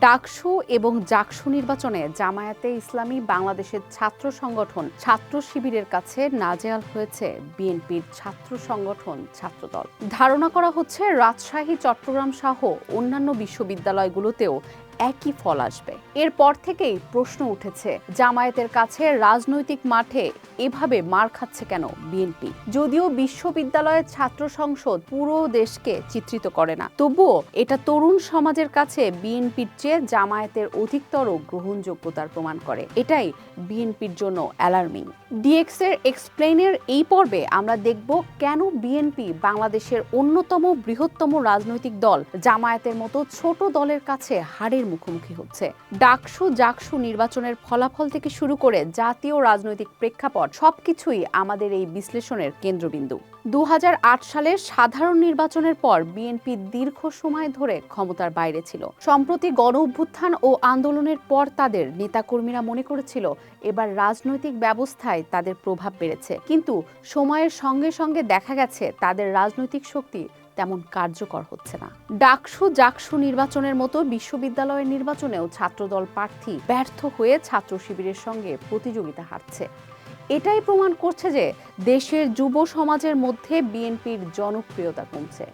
ডাকসু এবং জাকসু নির্বাচনে জামায়াতে ইসলামী বাংলাদেশের ছাত্র সংগঠন ছাত্র শিবিরের কাছে নাজেয়াল হয়েছে বিএনপির ছাত্র সংগঠন ছাত্রদল। ধারণা করা হচ্ছে রাজশাহী, চট্টগ্রাম সহ অন্যান্য বিশ্ববিদ্যালয়গুলোতেও একই ফল আসবে। এরপর থেকেই প্রশ্ন উঠেছে, জামায়াতের কাছে রাজনৈতিক মাঠে এভাবে মার খাচ্ছে কেন বিএনপি? যদিও বিশ্ববিদ্যালয়ের ছাত্র সংসদ পুরো দেশকে চিত্রিত করে না, তবুও এটা তরুণ সমাজের কাছে বিএনপির চেয়ে জামায়াতের অধিকতর গ্রহণযোগ্যতার প্রমাণ করে। এটাই বিএনপির জন্য অ্যালার্মিং ডিএক্স এর এক্সপ্লেনের এই পর্বে আমরা দেখব কেন বিএনপি বাংলাদেশের অন্যতম বৃহত্তম রাজনৈতিক দল জামায়াতের মতো ছোট দলের কাছে হারের মুখোমুখি হচ্ছে। ডাকসু জাকসু নির্বাচনের ফলাফল থেকে শুরু করে জাতীয় রাজনৈতিক প্রেক্ষাপট সবকিছুই আমাদের এই বিশ্লেষণের কেন্দ্রবিন্দু। দু সালের সাধারণ নির্বাচনের পর বিএনপি দীর্ঘ সময় ধরে ক্ষমতার বাইরে ছিল। সম্প্রতি গণ অভ্যুত্থান ও আন্দোলনের পর তাদের নেতাকর্মীরা মনে করেছিল, এবার রাজনৈতিক ব্যবস্থায় তাদের প্রভাব বেড়েছে। কিন্তু সময়ের সঙ্গে সঙ্গে দেখা গেছে, তাদের রাজনৈতিক শক্তি তেমন কার্যকর হচ্ছে না। ডাকসু জাকসু নির্বাচনের মতো বিশ্ববিদ্যালয়ের নির্বাচনেও ছাত্রদল প্রার্থী ব্যর্থ হয়ে ছাত্র শিবিরের সঙ্গে প্রতিযোগিতা হারছে। এটাই প্রমাণ করছে যে দেশের যুব সমাজের মধ্যে বিএনপির জনপ্রিয়তা কমছে।